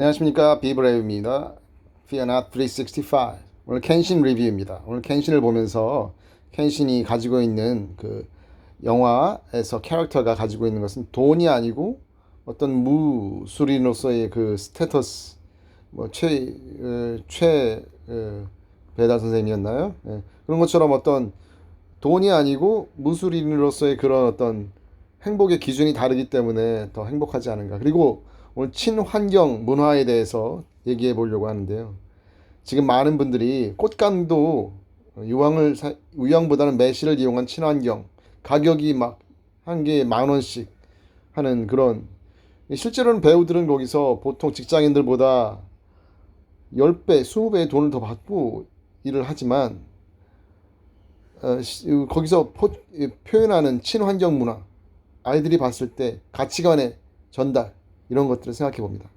안녕하십니까 비브레이브입니다. Not 365 오늘 켄신 리뷰입니다. 오늘 켄신을 보면서 켄신이 가지고 있는 그 영화에서 캐릭터가 가지고 있는 것은 돈이 아니고 어떤 무술인으로서의 그 스테터스 뭐최최 어, 배달 선생님이었나요? 예. 그런 것처럼 어떤 돈이 아니고 무술인으로서의 그런 어떤 행복의 기준이 다르기 때문에 더 행복하지 않은가. 그리고 오늘 친환경 문화에 대해서 얘기해 보려고 하는데요. 지금 많은 분들이 꽃감도 유황을 사, 유황보다는 매실을 이용한 친환경 가격이 막 한 개에 만 원씩 하는 그런 실제로는 배우들은 거기서 보통 직장인들보다 10배, 20배의 돈을 더 받고 일을 하지만 어, 시- 거기서 포- 표현하는 친환경 문화 아이들이 봤을 때 가치관의 전달 이런 것들을 생각해 봅니다.